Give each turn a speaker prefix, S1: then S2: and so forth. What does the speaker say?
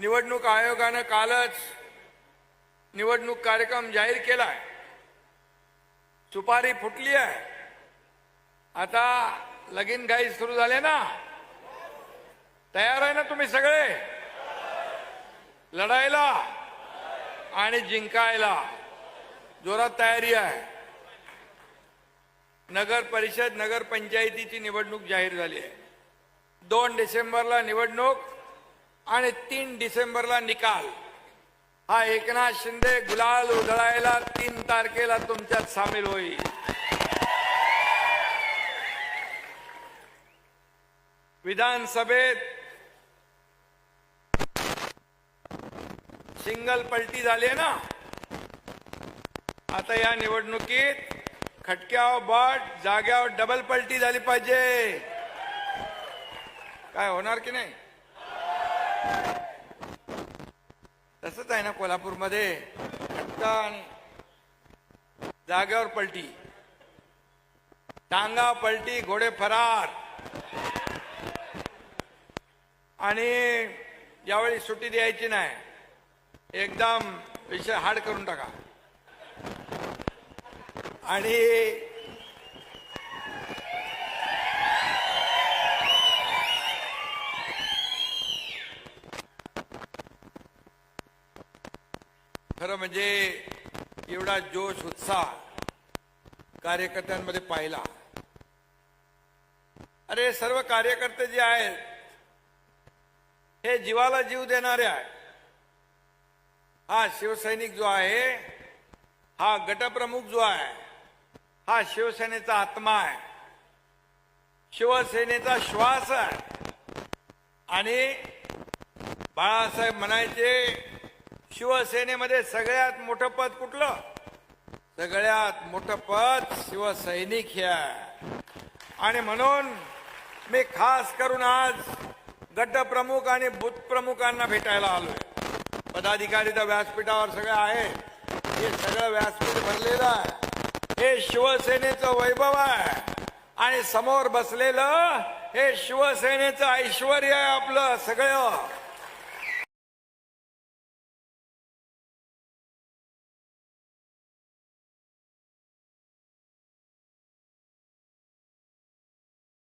S1: निवडणूक आयोगानं कालच निवडणूक कार्यक्रम जाहीर केलाय. सुपारी फुटली आहे. आता लगीन घाई सुरू झाले ना? तयार आहे ना तुम्ही सगळे? लढायला आणि जिंकायला. जोरात तयारी आहे. नगर परिषद नगर पंचायतीची निवडणूक जाहीर झाली आहे. दोन डिसेंबरला निवडणूक आणि तीन डिसेंबरला निकाल. हा एकनाथ शिंदे गुलाल उधळायला तीन तारखेला तुमच्यात सामील होईल. विधानसभेत सिंगल पलटी झाली आहे ना? आता या निवडणुकीत खटक्यावर बट जाग्यावर डबल पलटी झाली पाहिजे. काय होणार की नाही? तसंच आहे ना कोल्हापूरमध्ये खटका आणि जाग्यावर पलटी. टांगा पलटी घोडे फरार. आणि यावेळी सुट्टी द्यायची नाही. एकदम विषय हाड करून टाका. आणि खरं म्हणजे एवढा जोश उत्साह कार्यकर्त्यांमध्ये पाहिला. अरे सर्व कार्यकर्ते जे आहेत हे जीवाला जीव देणारे आहेत. हा शिवसैनिक जो आहे हा गटप्रमुख जो आहे हा शिवसेनेचा आत्मा आहे. शिवसेनेचा श्वास आहे. आणि बाळासाहेब म्हणायचे शिवसेनेमध्ये सगळ्यात मोठं पद कुठलं? सगळ्यात मोठं पद शिवसैनिक हे आहे. आणि म्हणून मी खास करून आज गटप्रमुख आणि बूथ प्रमुखांना भेटायला आलोय. पदाधिकारी तर व्यासपीठावर सगळं आहे. हे सगळं व्यासपीठ भरलेलं आहे. हे शिवसेनेचं वैभव आहे. आणि समोर बसलेलं हे शिवसेनेचं ऐश्वर आहे आपलं सगळं.